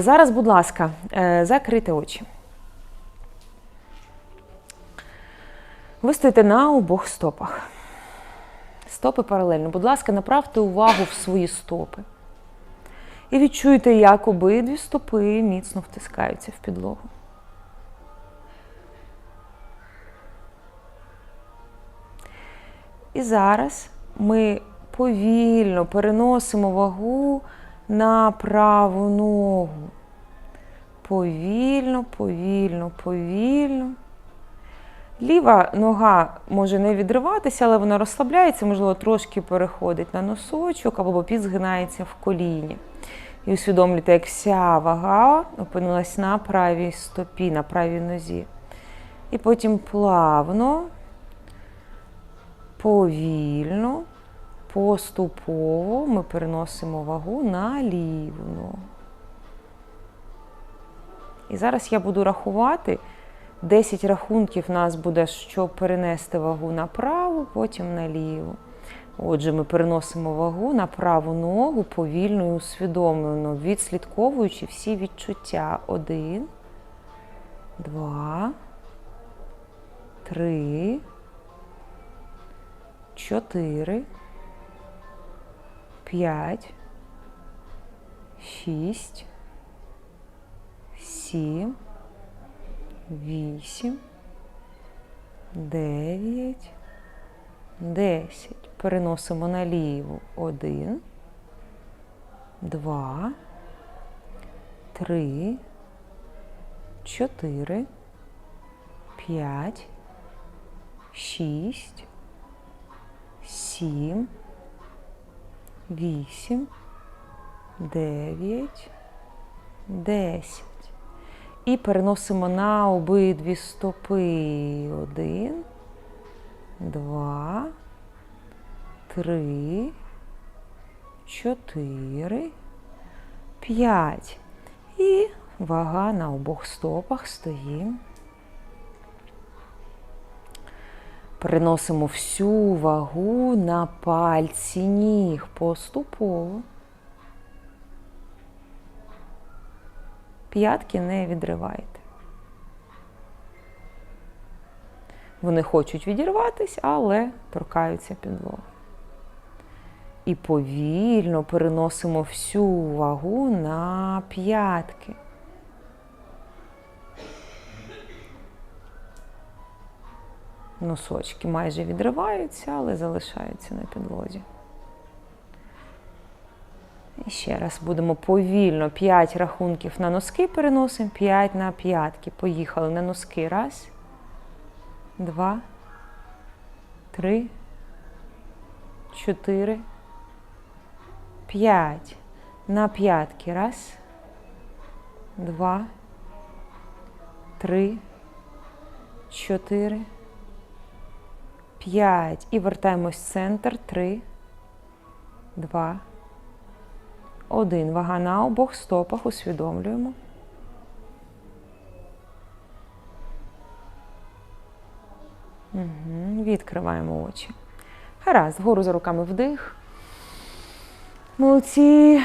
Зараз, будь ласка, е, закрийте очі. Ви стоїте на обох стопах. Стопи паралельно. Будь ласка, направте увагу в свої стопи. І відчуйте, як обидві стопи міцно втискаються в підлогу. І зараз ми повільно переносимо вагу на праву ногу. Повільно, повільно, повільно. Ліва нога може не відриватися, але вона розслабляється, можливо, трошки переходить на носочок або підзгинається в коліні. І усвідомлюєте, як вся вага опинилась на правій стопі, на правій нозі. І потім плавно, повільно, поступово ми переносимо вагу на ліву ногу. І зараз я буду рахувати. 10 рахунків нас буде, щоб перенести вагу на праву, потім на ліву. Отже, ми переносимо вагу на праву ногу повільно і усвідомлено, відслідковуючи всі відчуття. Один, два, три, чотири, п'ять, шість, сім вісім, дев'ять, десять. Переносимо наліву. Один, два, три, чотири, п'ять, шість, сім, вісім, дев'ять, десять. І переносимо на обидві стопи. Один, два, три, чотири, п'ять. І вага на обох стопах стоїть. Переносимо всю вагу на пальці ніг поступово. П'ятки не відривайте. Вони хочуть відірватися, але торкаються підлоги. І повільно переносимо всю вагу на п'ятки. Носочки майже відриваються, але залишаються на підлозі. І ще раз будемо повільно 5 рахунків на носки переносимо, 5 на п'ятки. Поїхали на носки. Раз, два, три, чотири, п'ять. На п'ятки. Раз, два, три, чотири, п'ять. І вертаємось в центр. Три, два. Один. Вага на обох стопах усвідомлюємо. Угу. Відкриваємо очі. Гаразд, вгору за руками вдих. Молодці.